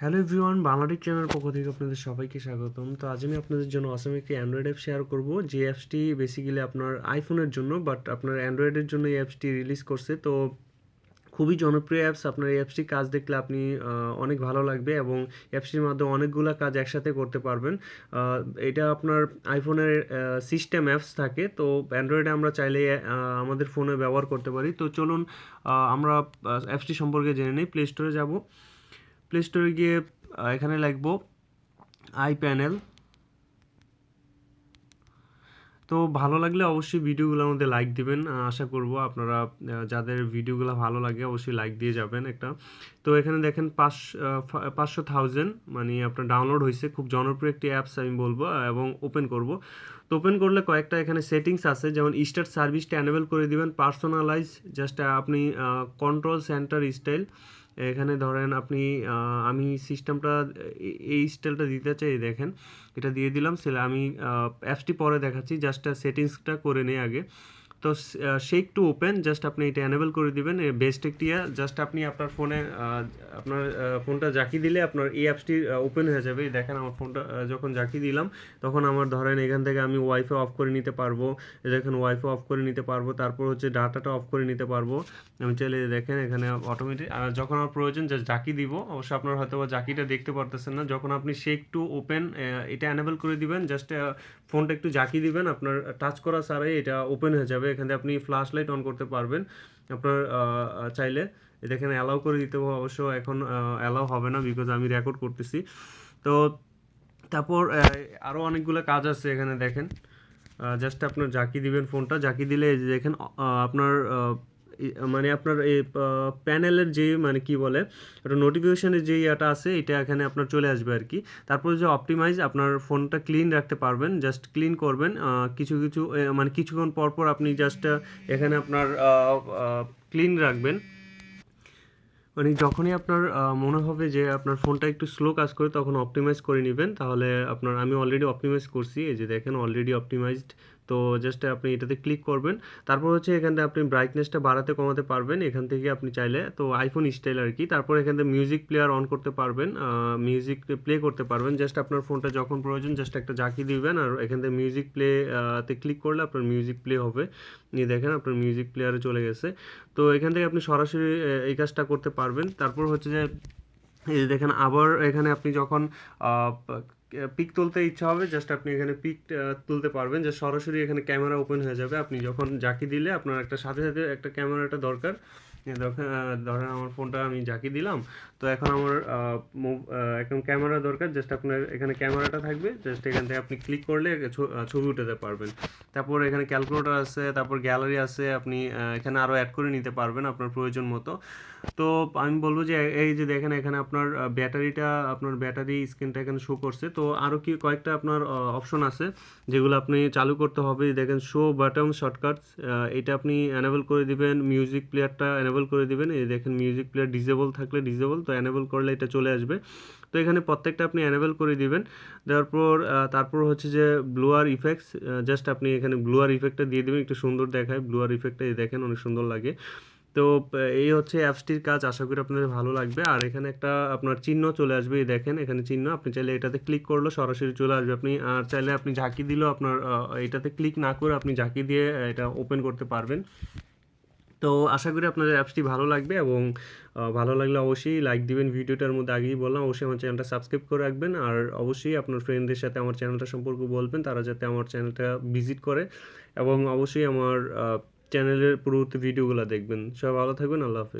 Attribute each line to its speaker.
Speaker 1: Hello everyone বাংলাটিক channel পক্ষ থেকে আপনাদের সবাইকে স্বাগতম। তো আজ আমি আপনাদের জন্য অসম একটি অ্যান্ড্রয়েড অ্যাপ শেয়ার করব। যে অ্যাপসটি বেসিক্যালি আপনার আইফোনের জন্য বাট আপনার অ্যান্ড্রয়েডের জন্য এই অ্যাপসটি রিলিজ করছে। তো খুবই জনপ্রিয় অ্যাপস আপনার এই অ্যাপসটি কাজ দেখলে আপনি অনেক ভালো লাগবে এবং অ্যাপসটির মাধ্যমে অনেকগুলো কাজ একসাথে করতে পারবেন। এটা আপনার আইফোনের সিস্টেম অ্যাপস থাকে। তো অ্যান্ড্রয়েডে আমরা চাইলে আমাদের ফোনে ব্যবহার করতে পারি। তো চলুন আমরা অ্যাপসটি সম্পর্কে জেনে নিই। প্লে স্টোরে যাব। প্লে স্টোরে গিয়ে এখানে লিখব আই প্যানেল তো ভালো লাগলে অবশ্যই ভিডিওগুলোর মধ্যে লাইক দিবেন। আশা করব আপনারা যাদের ভিডিওগুলো ভালো লাগে অবশ্যই লাইক দিয়ে যাবেন একটা। তো এখানে দেখেন পাঁচ পাঁচশো থাউজেন্ড মানে আপনার ডাউনলোড হয়েছে। খুব জনপ্রিয় একটি অ্যাপস আমি বলব এবং ওপেন করব। তো ওপেন করলে কয়েকটা এখানে সেটিংস আছে, যেমন স্টার্ট সার্ভিসটা অ্যানেবেল করে দিবেন পার্সোনালাইজ জাস্ট আপনি কন্ট্রোল সেন্টার স্টাইল এখানে ধরেন আপনি আমি সিস্টেমটা এই স্টাইলটা দিতে চাই দেখেন, এটা দিয়ে দিলাম সেটা আমি অ্যাপসটি পরে দেখাচ্ছি জাস্ট সেটিংসটা করে নিই আগে। তো শেক টু ওপেন জাস্ট আপনি এটা এনেবল করে দিবেন। বেস্ট একটি জাস্ট আপনি আপনার ফোনে আপনার ফোনটা জাকি দিলে আপনার এই অ্যাপসটি ওপেন হয়ে যাবে। দেখেন আমার ফোনটা যখন জাকি দিলাম, তখন আমার ধরেন এখান থেকে আমি ওয়াইফাই অফ করে নিতে পারব। দেখেন ওয়াইফাই অফ করে নিতে পারব। তারপর হচ্ছে ডাটাটা অফ করে নিতে পারব। আমি চাইলে দেখেন এখানে অটোমেটিক যখন আমার প্রয়োজন জাস্ট জাকি দিব। অবশ্য আপনার হয়তো জাকিটা দেখতে পারতেছেন না। যখন আপনি শেক টু ওপেন এটা এনেবল করে দিবেন জাস্ট ফোনটা একটু জাকি দিবেন। আপনার টাচ করা ছাড়াই এটা ওপেন হয়ে যাবে। এখানে আপনি ফ্ল্যাশ লাইট অন করতে পারবেন। আপনার চাইলে এখানে অ্যালাউ করে দিতে হবে, অবশ্য এখন অ্যালাউ হবে না বিকজ আমি রেকর্ড করতেছি। তো তারপর আরও অনেকগুলো কাজ আছে এখানে দেখেন। জাস্ট আপনার জাকি দিবেন ফোনটা জাকি দিলে দেখেন আপনার মানে আপনার এই প্যানেলের যে মানে কি বলে, একটা নোটিফিকেশনের যে ইয়েটা আছে, এটা এখানে আপনার চলে আসবে আর কি। তারপরে যে অপটিমাইজ আপনার ফোনটা ক্লিন রাখতে পারবেন জাস্ট ক্লিন করবেন কিছু কিছু মানে কিছুক্ষণ পর পর আপনি জাস্ট এখানে আপনার ক্লিন রাখবেন। মানে যখনই আপনার মনে হবে যে আপনার ফোনটা একটু স্লো কাজ করে, তখন অপটিমাইজ করে নেবেন। তাহলে আপনার, আমি অলরেডি অপটিমাইজ করছি, এই যে দেখেন অলরেডি অপটিমাইজড তো জাস্ট আপনি এটাতে ক্লিক করবেন। তারপর হচ্ছে এখান আপনি ব্রাইটনেসটা বাড়াতে কমাতে পারবেন। এখান থেকে আপনি চাইলে তো আইফোন স্টাইল আর কি। তারপর এখান থেকে মিউজিক প্লেয়ার অন করতে পারবেন। মিউজিক প্লে করতে পারবেন। জাস্ট আপনার ফোনটা যখন প্রয়োজন জাস্ট একটা জাকি দিবেন আর এখান থেকে মিউজিক প্লে তে ক্লিক করলে আপনার মিউজিক প্লে হবে। নিয়ে দেখেন আপনার মিউজিক প্লেয়ারে চলে গেছে। তো এখান থেকে আপনি সরাসরি এই কাজটা করতে পারবেন। তারপর হচ্ছে যে, এই দেখেন আবার এখানে আপনি যখন পিক তুলতে ইচ্ছা হবে জাস্ট আপনি এখানে পিক তুলতে পারবেন যে সরাসরি এখানে ক্যামেরা ওপেন হয়ে যাবে। আপনি যখন জাকি দিলে আপনার একটা সাথে সাথে একটা ক্যামেরাটা দরকার। ধরেন আমার ফোনটা আমি জাকি দিলাম, তো এখন আমার এখন ক্যামেরা দরকার জাস্ট আপনার এখানে ক্যামেরাটা থাকবে জাস্ট এখান থেকে আপনি ক্লিক করলে ছবি উঠাতে পারবেন। তারপর এখানে ক্যালকুলেটর আছে, তারপর গ্যালারি আছে, আপনি এখানে আরও অ্যাড করে নিতে পারবেন আপনার প্রয়োজন মতো। তো আমি বলব যে, এই যে দেখেন এখানে আপনার ব্যাটারিটা আপনার ব্যাটারি স্ক্রিনটা এখানে শো করছে, তো আরও কি কয়েকটা আপনার অপশন আছে যেগুলো আপনি চালু করতে হবে। দেখেন শো বাটন শর্টকাটস এটা আপনি এনেবল করে দিবেন মিউজিক প্লেয়ারটা এনেবল করে দিবেন। এই দেখেন মিউজিক প্লেয়ার ডিজেবল থাকলে ডিজেবল তো এনেবল করলে এটা চলে আসবে। তো এখানে প্রত্যেকটা আপনি এনেবল করে দিবেন। দেওয়ার পর তারপর হচ্ছে যে ব্লুয়ার ইফেক্টস জাস্ট আপনি এখানে ব্লুয়ার ইফেক্টটা দিয়ে দিবেন। একটু সুন্দর দেখায় ব্লুয়ার ইফেক্টটা দেখেন অনেক সুন্দর লাগে। তো এই হচ্ছে অ্যাপসটির কাজ। আশা করি আপনাদের ভালো লাগবে। আর এখানে একটা আপনার চিহ্ন চলে আসবে, এই দেখেন, এখানে চিহ্ন। আপনি চাইলে এটাতে ক্লিক করলে সরাসরি চলে আসবে। আপনি আর চাইলে আপনি ঝাঁকি দিলেও আপনার এটাতে ক্লিক না করে আপনি ঝাঁকি দিয়ে এটা ওপেন করতে পারবেন। তো, আশা করি আপনাদের অ্যাপসটি ভালো লাগবে এবং ভালো লাগলে অবশ্যই লাইক দিবেন। ভিডিওটার মধ্যে আগেই বললাম, অবশ্যই আমার চ্যানেলটা সাবস্ক্রাইব করে রাখবেন। আর অবশ্যই আপনার ফ্রেন্ডদের সাথে আমার চ্যানেলটা সম্পর্কে বলবেন, তারা যাতে আমার চ্যানেলটা ভিজিট করে। এবং অবশ্যই আমার চ্যানেলের পরবর্তী ভিডিওগুলো দেখবেন। সবাই ভালো থাকবেন আল্লাহ হাফেজ।